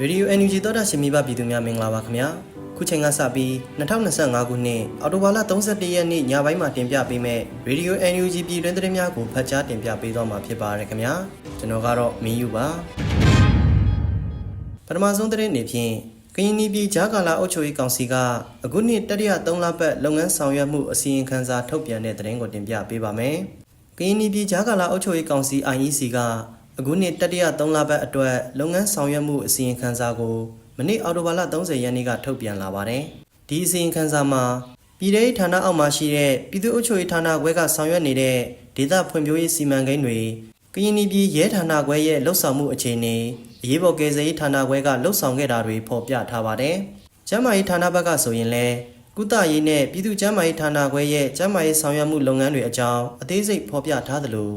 ရေဒီယို NUG သောတာရှင်မိဘပြည်သူများမင်္ဂလာပါခင်ဗျာခုချိန်ကစပြီး2025ခုနှစ်အော်တိုဘာလ31ရက်နေ့ညပိုင်းမှာတင်ပြပေးမယ့်ရေဒီယို NUG ပြည်တွင်းသတင်းများကိုဖတ်ကြားတင်ပြပေးသွားမှာဖြစ်ပါရခင်ဗျာကျွန်တော်ကတော့မင်းယူပါပထမဆုံးသတင်းအနေဖြင့်ကရင်ပြည်ဂျာကာလာအုပ်ချုပ်ရေးကောင်စီကအခုနှစ်တတိယ3လပတ်လုပ်ငန်းဆောင်ရွက်မှုအစီရင်ခံစာထုတ်ပြန်တဲ့သတင်းကိုတင်ပြပေးပါမယ်ကရင်ပြည်ဂျာကာလာအုပ်ချုပ်ရေးကောင်စီ IEC က အခုနှစ်တတိယ3လပတ်အတွက်လုပ်ငန်းဆောင်ရွက်မှုအစီရင်ခံစာကိုမနေ့အောက်တိုဘာလ30ရက်နေ့ကထုတ်ပြန်လာပါတယ်။ဒီအစီရင်ခံစာမှာပြည်ထောင်ဌာနအောက်မှာရှိတဲ့ပြည်သူ့အုပ်ချုပ်ရေးဌာနခွဲကဆောင်ရွက်နေတဲ့ဒေသဖွံ့ဖြိုးရေးစီမံကိန်းတွေကရင်ပြည်ရဲဌာနခွဲရဲ့လှုပ်ဆောင်မှုအခြေအနေအရေးပေါ်ကယ်ဆယ်ရေးဌာနခွဲကလှုပ်ဆောင်ခဲ့တာတွေဖော်ပြထားပါတယ်။ကျန်းမာရေးဌာနဘက်ကဆိုရင်လည်းကုသရေးနဲ့ပြည်သူ့ကျန်းမာရေးဌာနခွဲရဲ့ကျန်းမာရေးဆောင်ရွက်မှုလုပ်ငန်းတွေအကြောင်းအသေးစိတ်ဖော်ပြထားသလို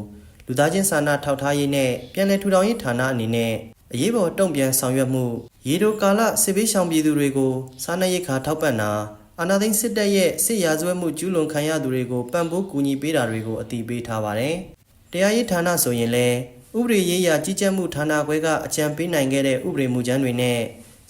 လူသားချင်းစာနာထောက်ထားရေးနဲ့ပြည်내ထူထောင်ရေးဌာနအနေနဲ့အရေးပေါ်တုံ့ပြန်ဆောင်ရွက်မှုရေတိုကာလစစ်ဘေးရှောင်ပြည်သူတွေကိုစားနပ်ရိက္ခာထောက်ပံ့တာအာဏာသိမ်းစစ်တပ်ရဲ့စစ်ရာဇဝတ်မှုကျူးလွန်ခံရသူတွေကိုပံ့ပိုးကူညီပေးတာတွေကိုအတည်ပြုထားပါတယ်။တရားရေးဌာနဆိုရင်လည်းဥပဒေရေးရာကြီးကြပ်မှုဌာနခွဲကအကြံပေးနိုင်ခဲ့တဲ့ဥပဒေမူကြမ်းတွေနဲ့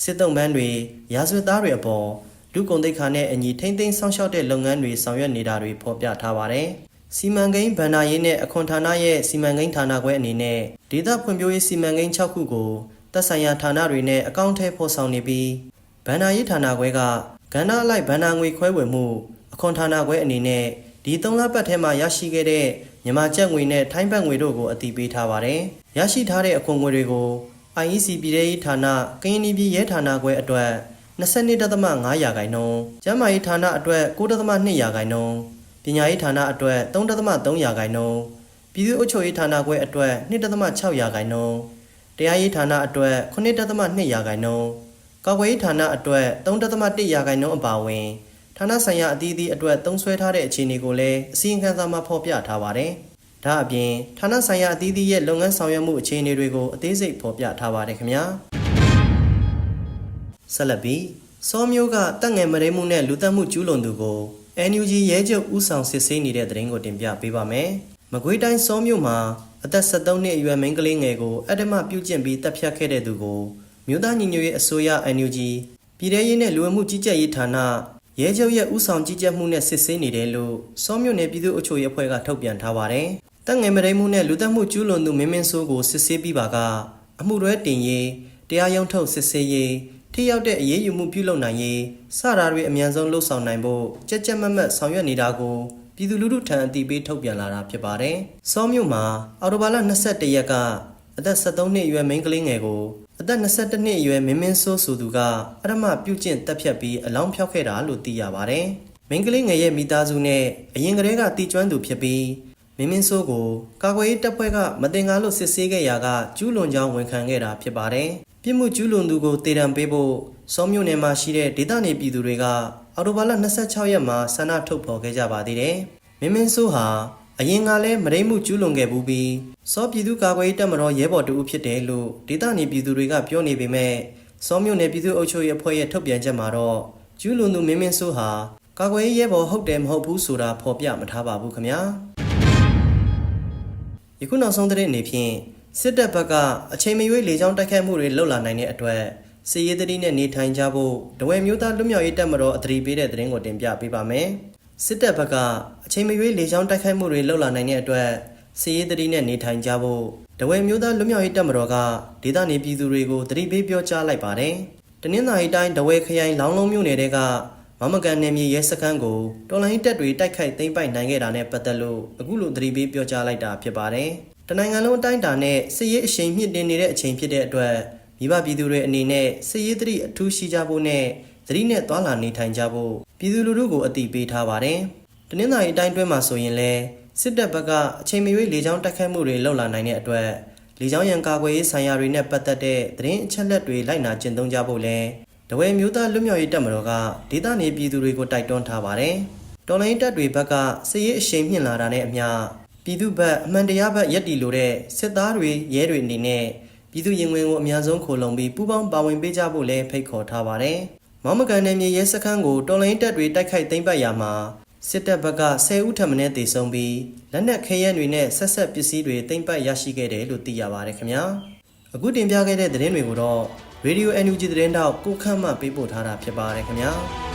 စစ်တုံးပန်းတွေရာဇဝတ်သားတွေအပေါ်လူကုန်တိတ်ခါနဲ့အညီထိမ့်သိမ်းဆောင်ရှောက်တဲ့လုပ်ငန်းတွေဆောင်ရွက်နေတာတွေဖော်ပြထားပါတယ်။ စီမံကိန်းဗန္နာရေးနဲ့အခွန်ဌာနရဲ့စီမံကိန်းဌာနခွဲအနေနဲ့ဒေသဖွံ့ဖြိုးရေးစီမံကိန်း6ခုကိုသက်ဆိုင်ရာဌာနတွေနဲ့အကောင့်ထဲဖော်ဆောင်နေပြီးဗန္နာရေးဌာနခွဲကကဏ္ဍအလိုက်ဗန္နာငွေခွဲဝေမှုအခွန်ဌာနခွဲအနေနဲ့ဒီ3လပတ်ထဲမှာရရှိခဲ့တဲ့မြန်မာကျပ်ငွေနဲ့ထိုင်းဘတ်ငွေတို့ကိုအတည်ပြုထားပါတယ်။ရရှိထားတဲ့အခွန်ငွေတွေကို IEC ပြည်ထောင်ရေးဌာနကရင်ပြည်ရဲဌာနခွဲအတွက်22.5ရာခိုင်နှုန်းကျန်းမာရေးဌာနအတွက်9.2ရာခိုင်နှုန်း ပညာရေးဌာနအတွက်3.3ရာခိုင်နှုန်းပြည်သူ့အုပ်ချုပ်ရေးဌာနခွဲအတွက်2.6ရာခိုင်နှုန်းတရားရေးဌာနအတွက်9.2ရာခိုင်နှုန်းကာကွယ်ရေးဌာနအတွက်3.1ရာခိုင်နှုန်းအပါအဝင်ဌာနဆိုင်ရာအသီးသီးအတွက်သုံးစွဲထားတဲ့အခြေအနေကိုလည်းအစည်းအဝေးစာမှာဖော်ပြထားပါတယ်။ဒါအပြင်ဌာနဆိုင်ရာအသီးသီးရဲ့လုပ်ငန်းဆောင်ရွက်မှုအခြေအနေတွေကိုအသေးစိတ်ဖော်ပြထားပါတယ်ခင်ဗျာ။ဆက်လက်ပြီးစောမျိုးကတက်ငယ်မရဲမှုနဲ့လူသက်မှုကျူးလွန်သူကို NUG ရဲချုပ်ဦးဆောင်စစ်ဆေးနေတဲ့တဲ့ရင်ကိုတင်ပြပေးပါမယ်။မကွေးတိုင်းစောမျိုးမှာအသက်73နှစ်အရွယ်မိန်းကလေးငယ်ကိုအဓမ္မပြုကျင့်ပြီးတပ်ဖြတ်ခဲ့တဲ့သူကိုမြို့သားညီညွတ်ရေးအစိုးရ NUG ပြည်ထရေးနဲ့လူဝင်မှုကြီးကြပ်ရေးဌာနရဲချုပ်ရဲ့ဦးဆောင်ကြီးကြပ်မှုနဲ့စစ်ဆေးနေတယ်လို့စောမြို့နယ်ပြည်သူ့အုပ်ချုပ်ရေးအဖွဲ့ကထုတ်ပြန်ထားပါတယ်။တပ်ငယ်မရိမှုနဲ့လူသက်မှုကျူးလွန်သူမင်းမင်းဆိုးကိုစစ်ဆေးပြီးပါကအမှုတွဲတင်ရေးတရားရုံးထုတ်စစ်ဆေးရေး ထိရောက်တဲ့အရေးယူမှုပြုလုပ်နိုင်ရေးစတာတွေအမြန်ဆုံးလှုပ်ဆောင်နိုင်ဖို့ကြက်ကြက်မတ်မတ်ဆောင်ရွက်နေတာကိုပြည်သူလူထုထံအသိပေးထုတ်ပြန်လာတာဖြစ်ပါတယ်။စောမြို့မှာအော်တိုဘာလ22ရက်ကအသက်73နှစ်အရွယ်မိန်းကလေးငယ်ကိုအသက်22နှစ်အရွယ်မင်းမင်းဆိုးဆိုသူကအရမပြုကျင့်တပ်ဖြတ်ပြီးအလောင်းဖြောက်ခဲ့တာလို့သိရပါတယ်။မိန်းကလေးငယ်ရဲ့မိသားစုနဲ့အရင်ကတည်းကတီကျွမ်းသူဖြစ်ပြီးမင်းမင်းဆိုးကိုကာကွယ်ရေးတပ်ဖွဲ့ကမတင်ကားလို့စစ်ဆေးခဲ့ရာကကျူးလွန်ကြောင်းဝန်ခံခဲ့တာဖြစ်ပါတယ်။ ပြစ်မှုကျူးလွန်သူကိုတေတံပေးဖို့စောမြို့နယ်မှာရှိတဲ့ဒေသနေပြည်သူတွေကအော်တိုဘာလ26ရက်မှာဆန္ဒထုတ်ဖော်ခဲ့ကြပါသေးတယ်။မင်းမင်းဆိုးဟာအရင်ကလည်းမရိမှုကျူးလွန်ခဲ့ဘူးပြီးစောပြည်သူကာကွယ်ရေးတပ်မတော်ရဲဘော်တူဖြစ်တယ်လို့ဒေသနေပြည်သူတွေကပြောနေပေမဲ့စောမြို့နယ်ပြည်သူ့အုပ်ချုပ်ရေးအဖွဲ့ရဲ့ထုတ်ပြန်ချက်မှာတော့ကျူးလွန်သူမင်းမင်းဆိုးဟာကာကွယ်ရေးရဲဘော်ဟုတ်တယ်မဟုတ်ဘူးဆိုတာဖော်ပြမထားပါဘူးခင်ဗျာယခုနောက်ဆုံးသတင်းအနေဖြင့် စစ်တပ်ဘက်ကအချိန်မရွေးလေကြောင်းတိုက်ခိုက်မှုတွေလှုပ်လာနိုင်တဲ့အတွက်စီရေးတတိနဲ့နေထိုင်ကြဖို့တဝဲမျိုးသားလွတ်မြောက်ရေးတပ်မတော်အသတိပေးတဲ့သတင်းကိုတင်ပြပေးပါမယ်။စစ်တပ်ဘက်ကအချိန်မရွေးလေကြောင်းတိုက်ခိုက်မှုတွေလှုပ်လာနိုင်တဲ့အတွက်စီရေးတတိနဲ့နေထိုင်ကြဖို့တဝဲမျိုးသားလွတ်မြောက်ရေးတပ်မတော်ကဒေသနေပြည်သူတွေကိုတတိပေးပြောကြားလိုက်ပါတယ်။တနင်္သာရီတိုင်းတဝဲခရိုင်လောင်းလုံးမြို့နယ်တဲကမမကန်နယ်မြေရဲစခန်းကိုတော်လိုင်းတပ်တွေတိုက်ခိုက်သိမ်းပိုက်နိုင်ခဲ့တာနဲ့ပတ်သက်လို့အခုလိုတတိပေးပြောကြားလိုက်တာဖြစ်ပါတယ်။တနိုင်ငံလုံးအတိုင်းအတာနဲ့စစ်ရေးအရှိန်မြင့်တင်နေတဲ့အချိန်ဖြစ်တဲ့အတွက်မိဘပြည်သူတွေအနေနဲ့စစ်ရေးတတိအထူးရှိကြဖို့နဲ့သတိနဲ့သွာလာနေထိုင်ကြဖို့ပြည်သူလူထုကိုအသိပေးထားပါတယ်။တနင်္သာရီအတိုင်းတွင်းမှာဆိုရင်လည်းစစ်တပ်ဘက်ကအချိန်မရွေးလေကြောင်းတိုက်ခိုက်မှုတွေလှုပ်လာနိုင်တဲ့အတွက်လေကြောင်းရန်ကာကွယ်ရေးဆိုင်ရာတွေနဲ့ပတ်သက်တဲ့သတင်းအချက်လက်တွေလိုက်နာကျင့်သုံးကြဖို့လည်းတဝဲမျိုးသားလွတ်မြောက်ရေးတပ်မတော်ကဒေသနေပြည်သူတွေကိုတိုက်တွန်းထားပါတယ်။တော်လိုင်းတပ်တွေဘက်ကစစ်ရေးအရှိန်မြင့်လာတာနဲ့အမျှ ပြည်သူ့ဘက်အမှန်တရားဘက်ရက်တီလိုတဲ့စစ်သားတွေရဲတွေအနေနဲ့ပြည်သူရင်ဝင်ကိုအများဆုံးခိုလုံပြီးပူးပေါင်းပါဝင်ပေးကြဖို့လည်းဖိတ်ခေါ်ထားပါတယ်။မောင်မကန်နယ်မြေရဲစခန်းကိုတော်လိုင်းတပ်တွေတိုက်ခိုက်သိမ်းပိုက်ရာမှာစစ်တပ်ဘက်က10ဦးထပ်မံတေဆုံးပြီးလက်နက်ခဲယမ်းတွေနဲ့ဆက်ဆက်ပစ္စည်းတွေသိမ်းပိုက်ရရှိခဲ့တယ်လို့သိရပါတယ်ခင်ဗျာ။အခုတင်ပြခဲ့တဲ့သတင်းတွေကိုတော့ Radio NUG သတင်းတောက်ကိုခန့်မှပေးပို့ထားတာဖြစ်ပါတယ်ခင်ဗျာ။